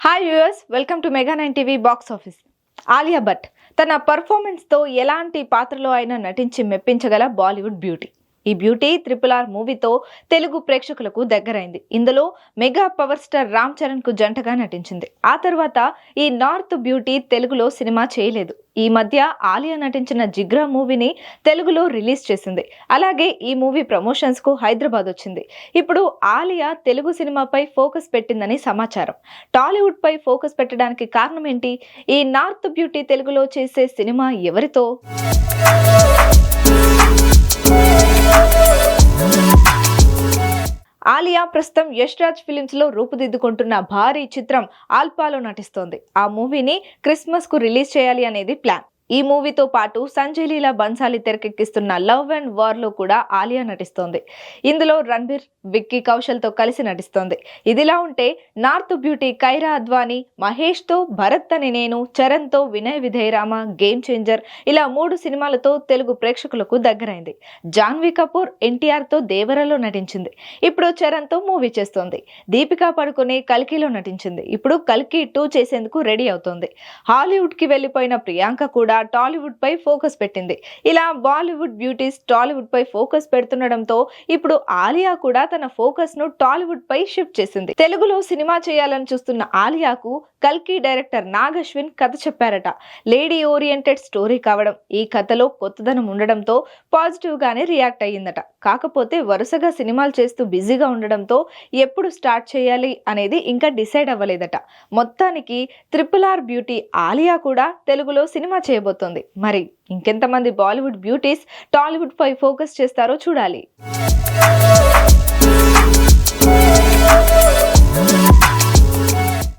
Hi viewers welcome to Mega nine TV box office Alia Bhatt తన పర్ఫార్మెన్స్తో ఎలాంటి పాత్రలో అయినా నటించి మెప్పించగల బాలీవుడ్ బ్యూటీ ఈ బ్యూటీ త్రిపుల్ ఆర్ మూవీతో తెలుగు ప్రేక్షకులకు దగ్గరైంది. ఇందులో మెగా పవర్ స్టార్ రామ్ చరణ్కు జంటగా నటించింది. ఆ తర్వాత ఈ నార్త్ బ్యూటీ తెలుగులో సినిమా చేయలేదు. ఈ మధ్య ఆలియా నటించిన జిగ్రా మూవీని తెలుగులో రిలీజ్ చేసింది. అలాగే ఈ మూవీ ప్రమోషన్స్కు హైదరాబాద్ వచ్చింది. ఇప్పుడు ఆలియా తెలుగు సినిమాపై ఫోకస్ పెట్టిందని సమాచారం. టాలీవుడ్ పై ఫోకస్ పెట్టడానికి కారణం ఏంటి? ఈ నార్త్ బ్యూటీ తెలుగులో చేసే సినిమా ఎవరితో? ఆలియా ప్రస్తుతం యష్ రాజ్ ఫిలిమ్స్లో రూపుదిద్దుకుంటున్న భారీ చిత్రం ఆల్పాలో నటిస్తోంది. ఆ మూవీని క్రిస్మస్కు రిలీజ్ చేయాలి అనేది ప్లాన్. ఈ మూవీతో పాటు సంజయ్ లీలా బన్సాలి తెరకెక్కిస్తున్న లవ్ అండ్ వార్లో కూడా ఆలియా నటిస్తోంది. ఇందులో రణబీర్ విక్కీ కౌశల్తో కలిసి నటిస్తోంది. ఇదిలా ఉంటే నార్త్ బ్యూటీ కైరా అద్వానీ మహేష్తో భరత్ అని నేను చరణ్తో వినయ్ విధేయరామ గేమ్ చేంజర్ ఇలా మూడు సినిమాలతో తెలుగు ప్రేక్షకులకు దగ్గరైంది. జాన్వీ కపూర్ ఎన్టీఆర్తో దేవరలో నటించింది. ఇప్పుడు చరణ్తో మూవీ చేస్తోంది. దీపికా పడుకునే కల్కిలో నటించింది. ఇప్పుడు కల్కి టూ చేసేందుకు రెడీ అవుతోంది. హాలీవుడ్కి వెళ్ళిపోయిన ప్రియాంక కూడా టాలీవుడ్ పై ఫోకస్ పెట్టింది. ఇలా బాలీవుడ్ బ్యూటీస్ టాలీవుడ్ పై ఫోకస్ పెడుతుండడంతో ఇప్పుడు ఆలియా కూడా తన ఫోకస్ను టాలీవుడ్ పై షిఫ్ట్ చేసింది. తెలుగులో సినిమా చేయాలని చూస్తున్న ఆలియాకు కల్కి డైరెక్టర్ నాగశ్విన్ కథ చెప్పారట. లేడీ ఓరియంటెడ్ స్టోరీ కావడం ఈ కథలో కొత్తదనం ఉండడంతో పాజిటివ్ గానే రియాక్ట్ అయ్యిందట. కాకపోతే వరుసగా సినిమాలు చేస్తూ బిజీగా ఉండడంతో ఎప్పుడు స్టార్ట్ చేయాలి అనేది ఇంకా డిసైడ్ అవ్వలేదట. మొత్తానికి త్రిపుల్ ఆర్ బ్యూటీ ఆలియా కూడా తెలుగులో సినిమా చేయబోతోంది. మరి ఇంకెంతమంది బాలీవుడ్ బ్యూటీస్ టాలీవుడ్ పై ఫోకస్ చేస్తారో చూడాలి.